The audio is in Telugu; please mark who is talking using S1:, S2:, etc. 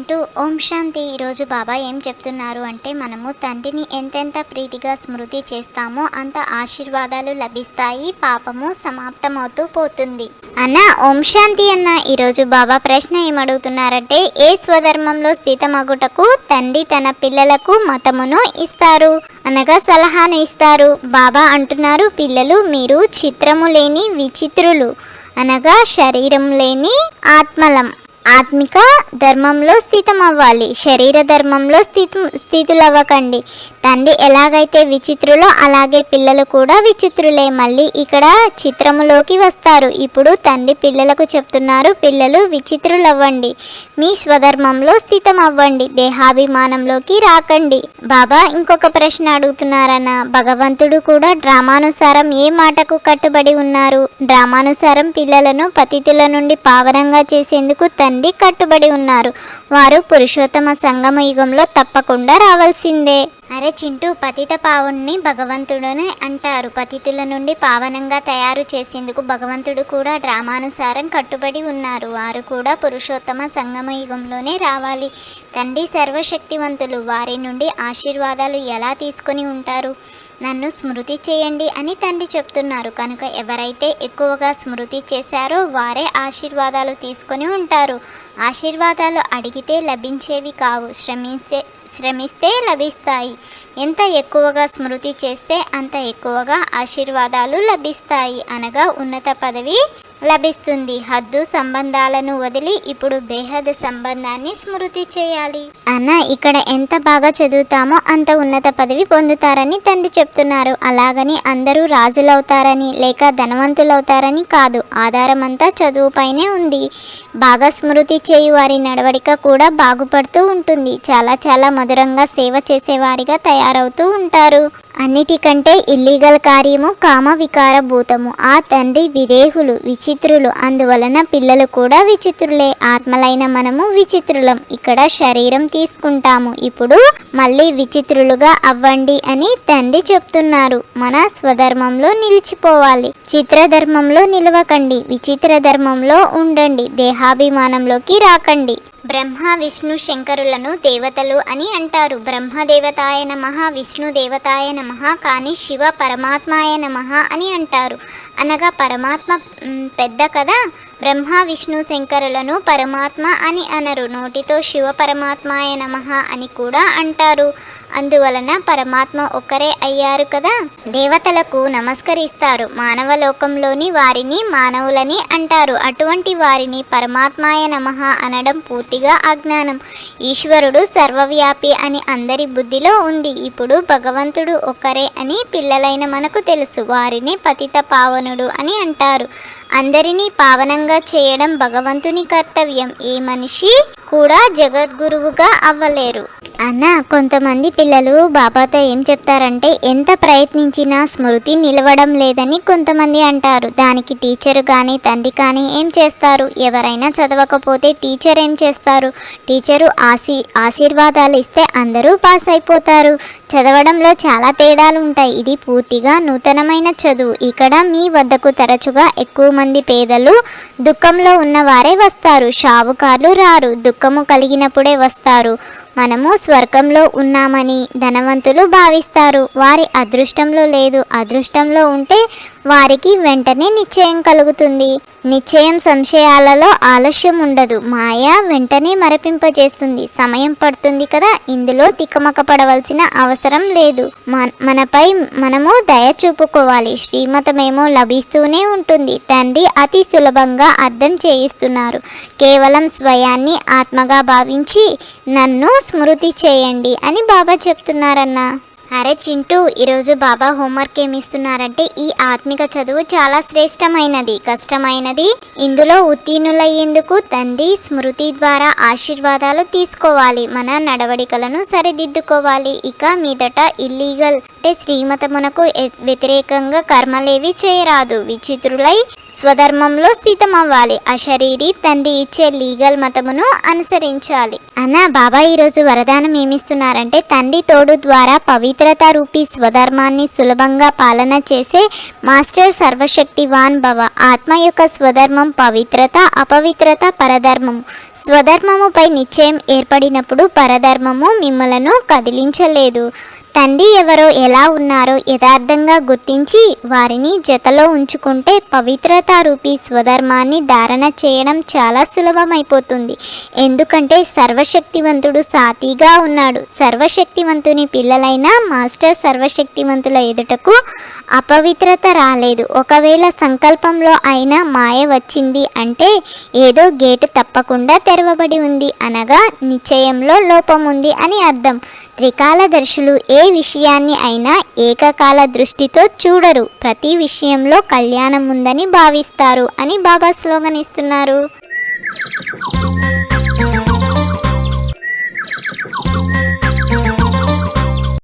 S1: ఓం శాంతి. ఈరోజు బాబా ఏం చెప్తున్నారు అంటే మనము తండ్రిని ఎంతెంత ప్రీతిగా స్మృతి చేస్తామో అంత ఆశీర్వాదాలు లభిస్తాయి పాపము సమాప్తమవుతూ పోతుంది. అన్న ఓం శాంతి అన్న. ఈరోజు బాబా ప్రశ్న ఏమడుగుతున్నారంటే ఏ స్వధర్మంలో స్థితమగుటకు తండ్రి తన పిల్లలకు మతమును ఇస్తారు? అనగా సలహాను ఇస్తారు. బాబా అంటున్నారు పిల్లలు మీరు చిత్రము లేని విచిత్రులు. అనగా శరీరం లేని ఆత్మలం. ఆత్మిక ధర్మంలో స్థితం అవ్వాలి శరీర ధర్మంలో స్థితి స్థితులవ్వకండి. తండ్రి ఎలాగైతే విచిత్రులో అలాగే పిల్లలు కూడా విచిత్రులే. మళ్ళీ ఇక్కడ చిత్రములోకి వస్తారు. ఇప్పుడు తండ్రి పిల్లలకు చెప్తున్నారు పిల్లలు విచిత్రులవ్వండి. మీ స్వధర్మంలో స్థితం అవ్వండి దేహాభిమానంలోకి రాకండి. బాబా ఇంకొక ప్రశ్న అడుగుతున్నారన్న. భగవంతుడు కూడా డ్రామానుసారం ఏ మాటకు కట్టుబడి ఉన్నారు? డ్రామానుసారం పిల్లలను పతితుల నుండి పావనంగా చేసేందుకు తండ్రి కట్టుబడి ఉన్నారు. వారు పురుషోత్తమ సంగమ యుగంలో తప్పకుండా రావాల్సిందే. అరే చింటూ పతిత పావుణ్ణి భగవంతుడని అంటారు. పతితుల నుండి పావనంగా తయారు చేసేందుకు భగవంతుడు కూడా డ్రామానుసారం కట్టుబడి ఉన్నారు. వారు కూడా పురుషోత్తమ సంగమ యుగంలోనే రావాలి. తండ్రి సర్వశక్తివంతులు. వారి నుండి ఆశీర్వాదాలు ఎలా తీసుకొని ఉంటారు? నన్ను స్మృతి చేయండి అని తండ్రి చెప్తున్నారు. కనుక ఎవరైతే ఎక్కువగా స్మృతి చేశారో వారే ఆశీర్వాదాలు తీసుకొని ఉంటారు. ఆశీర్వాదాలు అడిగితే లభించేవి కావు. శ్రమించే శ్రమిస్తే లభిస్తాయి. ఎంత ఎక్కువగా స్మృతి చేస్తే అంత ఎక్కువగా ఆశీర్వాదాలు లభిస్తాయి అనగా ఉన్నత పదవి లభిస్తుంది. హద్దు సంబంధాలను వదిలి ఇప్పుడు బేహద్ సంబంధాన్ని స్మృతి చేయాలి. అన్న ఇక్కడ ఎంత బాగా చదువుతామో అంత ఉన్నత పదవి పొందుతారని తండ్రి చెప్తున్నారు. అలాగని అందరూ రాజులవుతారని లేక ధనవంతులవుతారని కాదు. ఆధారం అంతా చదువుపైనే ఉంది. బాగా స్మృతి చేయు వారి నడవడిక కూడా బాగుపడుతూ ఉంటుంది. చాలా చాలా మధురంగా సేవ చేసేవారిగా తయారవుతూ ఉంటారు. అన్నిటికంటే ఇల్లీగల్ కార్యము కామ వికార భూతము ఆ తండ్రి విదేహులు విచి విచిత్రులు. అందువలన పిల్లలు కూడా విచిత్రులే. ఆత్మలైన మనము విచిత్రులం. ఇక్కడ శరీరం తీసుకుంటాము. ఇప్పుడు మళ్ళీ విచిత్రులుగా అవ్వండి అని తండ్రి చెప్తున్నారు. మన స్వధర్మంలో నిలిచిపోవాలి. చిత్రధర్మంలో నిలవకండి. విచిత్ర ధర్మంలో ఉండండి. దేహాభిమానంలోకి రాకండి. బ్రహ్మ విష్ణు శంకరులను దేవతలు అని అంటారు. బ్రహ్మదేవతాయ నమః విష్ణు దేవతాయ నమః కానీ శివ పరమాత్మాయ నమః అని అంటారు. అనగా పరమాత్మ పెద్ద కదా? బ్రహ్మ విష్ణు శంకరులను పరమాత్మ అని అనరు. నోటితో శివ పరమాత్మాయ నమః అని కూడా అంటారు. అందువలన పరమాత్మ ఒక్కరే అయ్యారు కదా? దేవతలకు నమస్కరిస్తారు. మానవ లోకంలోని వారిని మానవులని అంటారు. అటువంటి వారిని పరమాత్మాయ నమః అనడం పూర్తి పూర్తిగా అజ్ఞానం. ఈశ్వరుడు సర్వవ్యాపి అని అందరి బుద్ధిలో ఉంది. ఇప్పుడు భగవంతుడు ఒక్కరే అని పిల్లలైన మనకు తెలుసు. వారిని పతిత పావనుడు అని అంటారు. అందరినీ పావనంగా చేయడం భగవంతుని కర్తవ్యం. ఏ మనిషి కూడా జగద్గురువుగా అవ్వలేరు. అన్న కొంతమంది పిల్లలు బాబాతో ఏం చెప్తారంటే ఎంత ప్రయత్నించినా స్మృతి నిలవడం లేదని కొంతమంది అంటారు. దానికి టీచర్ కానీ తండ్రి కానీ ఏం చేస్తారు? ఎవరైనా చదవకపోతే టీచర్ ఏం చేస్తారు? టీచరు ఆశీ ఆశీర్వాదాలు ఇస్తే అందరూ పాస్ అయిపోతారు. చదవడంలో చాలా తేడాలు ఉంటాయి. ఇది పూర్తిగా నూతనమైన చదువు. ఇక్కడ మీ వద్దకు తరచుగా ఎక్కువ మంది పేదలు దుఃఖంలో ఉన్నవారే వస్తారు. షావుకారులు రారు. దుఃఖము కలిగినప్పుడే వస్తారు. మనము స్వర్గంలో ఉన్నామని ధనవంతులు భావిస్తారు. వారి అదృష్టంలో లేదు. అదృష్టంలో ఉంటే వారికి వెంటనే నిశ్చయం కలుగుతుంది. నిశ్చయం సంశయాలలో ఆలస్యం ఉండదు. మాయ వెంటనే మరపింపజేస్తుంది. సమయం పడుతుంది కదా ఇందులో తికమక పడవలసిన అవసరం లేదు. మన- మనపై మనము దయ చూపుకోవాలి. శ్రీమతమేమో లభిస్తూనే ఉంటుంది. తండ్రి అతి సులభంగా అర్థం చేయిస్తున్నారు. కేవలం స్వయాన్ని ఆత్మగా భావించి నన్ను స్మృతి చేయండి అని బాబా చెప్తున్నారన్నా. అరే చింటూ ఈరోజు బాబా హోంవర్క్ ఏమిస్తున్నారంటే ఈ ఆత్మిక చదువు చాలా శ్రేష్టమైనది. కష్టమైనది. ఇందులో ఉత్తీర్ణులయ్యేందుకు తండ్రి స్మృతి ద్వారా ఆశీర్వాదాలు తీసుకోవాలి. మన నడవడికలను సరిదిద్దుకోవాలి. ఇక మీదట ఇల్లీగల్ అంటే శ్రీమతమునకు వ్యతిరేకంగా కర్మలేవి చేయరాదు. విచిత్రులై స్వధర్మంలో స్థితమవ్వాలి. అశరీరి తండ్రి ఇచ్చే లీగల్ మతమును అనుసరించాలి. అన్న బాబా ఈరోజు వరదానం ఏమిస్తున్నారంటే తండ్రి తోడు ద్వారా పవిత్రత రూపీ స్వధర్మాన్ని సులభంగా పాలన చేసే మాస్టర్ సర్వశక్తివాన్ భవ. ఆత్మ యొక్క స్వధర్మం పవిత్రత అపవిత్రత పరధర్మము. స్వధర్మముపై నిశ్చయం ఏర్పడినప్పుడు పరధర్మము మిమ్మలను కదిలించలేదు. తండ్రి ఎవరో ఎలా ఉన్నారో యథార్థంగా గుర్తించి వారిని జతలో ఉంచుకుంటే పవిత్రతారూపి స్వధర్మాన్ని ధారణ చేయడం చాలా సులభమైపోతుంది. ఎందుకంటే సర్వశక్తివంతుడు సాతిగా ఉన్నాడు. సర్వశక్తివంతుని పిల్లలైన మాస్టర్ సర్వశక్తివంతుల ఎదుటకు అపవిత్రత రాలేదు. ఒకవేళ సంకల్పంలో అయినా మాయ వచ్చింది అంటే ఏదో గేటు తప్పకుండా తెరవబడి ఉంది అనగా నిశ్చయంలో లోపం ఉంది అని అర్థం. త్రికాలదర్శులు ఏ విషయాన్ని అయినా ఏకకాల దృష్టితో చూడరు. ప్రతి విషయంలో కళ్యాణం ఉందని భావిస్తారు అని బాబా స్లోగన్ ఇస్తున్నారు.